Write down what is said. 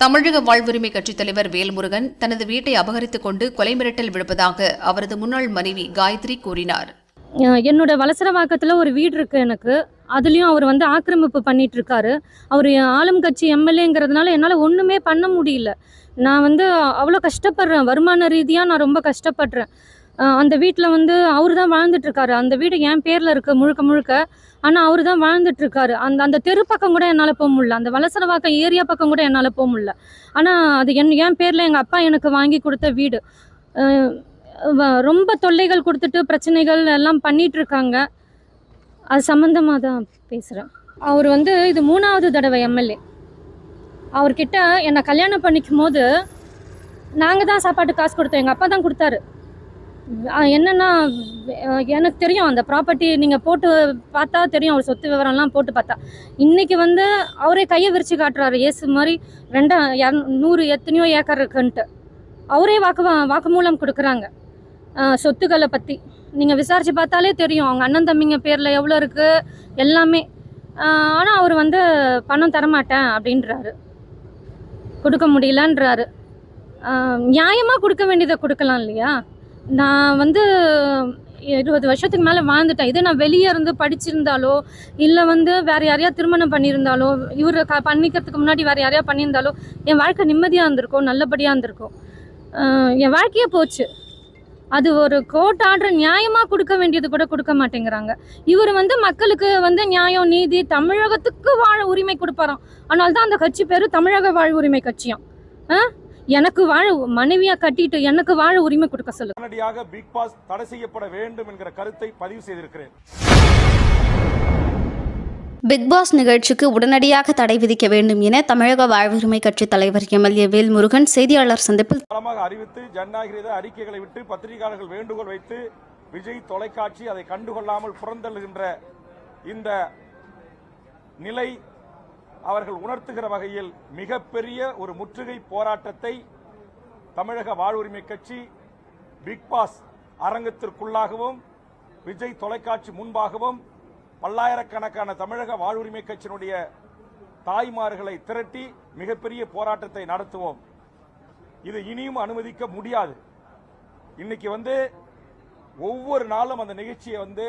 தமிழக வாழ்வுரிமை கட்சித் தலைவர் வேல்முருகன் தனது வீட்டை அபகரித்துக் கொண்டு கொலை மிரட்டல் விடுப்பதாக அவரது முன்னாள் மனைவி காயத்ரி கூறினார். என்னோட வலசரவாக்கத்தில் ஒரு வீடு இருக்குது எனக்கு. அதுலேயும் அவர் வந்து ஆக்கிரமிப்பு பண்ணிட்டு இருக்காரு. அவர் ஆளும் கட்சி எம்எல்ஏங்கிறதுனால என்னால் ஒன்றுமே பண்ண முடியல. நான் வந்து அவ்வளோ கஷ்டப்படுறேன். வருமான ரீதியாக நான் ரொம்ப கஷ்டப்படுறேன். அந்த வீட்டில் வந்து அவர் தான் வாழ்ந்துட்டுருக்காரு. அந்த வீடு என் பேரில் இருக்கு முழுக்க முழுக்க. ஆனால் அவர் தான் வாழ்ந்துட்டுருக்காரு. அந்த அந்த தெரு பக்கம் கூட என்னால் போக முடியல. அந்த வலசரவாக்கம் ஏரியா பக்கம் கூட என்னால் போக முடியல. ஆனால் அது என் என் பேரில் எங்கள் அப்பா எனக்கு வாங்கி கொடுத்த வீடு. வ- ரொம்ப தொல்லைகள் கொடுத்துட்டு பிரச்சனைகள் எல்லாம் பண்ணிகிட்ருக்காங்க இருக்காங்க அது சம்மந்தமாக தான் பேசுகிறேன் அவர் வந்து இது மூணாவது தடவை எம்எல்ஏ. அவர்கிட்ட என்னை கல்யாணம் பண்ணிக்கும் போது நாங்கள் தான் சாப்பாட்டு காசு கொடுத்தோம். எங்கள் அப்பா தான் கொடுத்தாரு. என்னன்னா எனக்கு தெரியும் அந்த ப்ராப்பர்ட்டி நீங்கள் போட்டு பார்த்தா தெரியும் அவர் சொத்து விவரம்லாம் போட்டு பார்த்தா. இன்றைக்கி வந்து அவரே கையை விரித்து காட்டுறாரு. ஏசு மாதிரி ரெண்டா இரநூ- நூறு எத்தனையோ ஏக்கர் இருக்குன்ட்டு. அவரே வாக்கு வாக்குமூலம் கொடுக்குறாங்க. சொத்துக்களை பற்றி நீங்கள் விசாரித்து பார்த்தாலே தெரியும் அவங்க அண்ணன் தம்பிங்க பேரில் எவ்வளோ இருக்குது எல்லாமே. ஆனால் அவர் வந்து பணம் தரமாட்டேன் அப்படின்றாரு. கொடுக்க முடியலன்றாரு. நியாயமாக கொடுக்க வேண்டியதை கொடுக்கலாம் இல்லையா? நான் வந்து இருபது வருஷத்துக்கு மேலே வாழ்ந்துட்டேன். இதே நான் வெளியே இருந்து படிச்சிருந்தாலோ இல்லை வந்து வேறு யாரையா திருமணம் பண்ணியிருந்தாலோ இவர் க பண்ணிக்கிறதுக்கு முன்னாடி வேறு யாரையா பண்ணியிருந்தாலோ என் வாழ்க்கை நிம்மதியாக இருந்திருக்கும் நல்லபடியாக இருந்திருக்கும். என் வாழ்க்கையே போச்சு. அது ஒரு கோர்ட் ஆர்டர் நியாயமாக கொடுக்க வேண்டியது கூட கொடுக்க மாட்டேங்கிறாங்க. இவர் வந்து மக்களுக்கு வந்து நியாயம் நீதி தமிழகத்துக்கு வாழ உரிமை கொடுப்பாராம். ஆனால் தான் அந்த கட்சி பேர் தமிழக வாழ் உரிமை கட்சியாம். ஆ? எனக்கு வாழ மனைவியா கட்டிட்டு எனக்கு வாழ உரிமை கொடுக்க சொல்லு. உடனடியாக பிக் பாஸ் தடை செய்யப்பட வேண்டும் என்கிற கருத்தை பதிவு செய்திருக்கிறேன். பிக் பாஸ் நிகழ்ச்சிக்கு உடனடியாக தடை விதிக்க வேண்டும் என தமிழக வாழ்வுரிமை கட்சித் தலைவர் எம்எல்ஏ வேல்முருகன் செய்தியாளர் சந்திப்பில் காலமாக அறிவித்து ஜனநாயக அறிக்கைகளை விட்டு பத்திரிகையாளர்கள் வேண்டுகோள் வைத்து விஜய் தொலைக்காட்சி அதை கண்டுகொள்ளாமல் புறந்தள்ளுகின்ற இந்த நிலை அவர்கள் உணர்த்துகிற வகையில் மிகப்பெரிய ஒரு முற்றுகை போராட்டத்தை தமிழக வாழ்வுரிமை கட்சி பிக் பாஸ் அரங்கத்திற்குள்ளாகவும் விஜய் தொலைக்காட்சி முன்பாகவும் பல்லாயிரக்கணக்கான தமிழக வாழ்வுரிமை கட்சியினுடைய தாய்மார்களை திரட்டி மிகப்பெரிய போராட்டத்தை நடத்துவோம். இது இனியும் அனுமதிக்க முடியாது. இன்னைக்கு வந்து ஒவ்வொரு நாளும் அந்த நிகழ்ச்சியை வந்து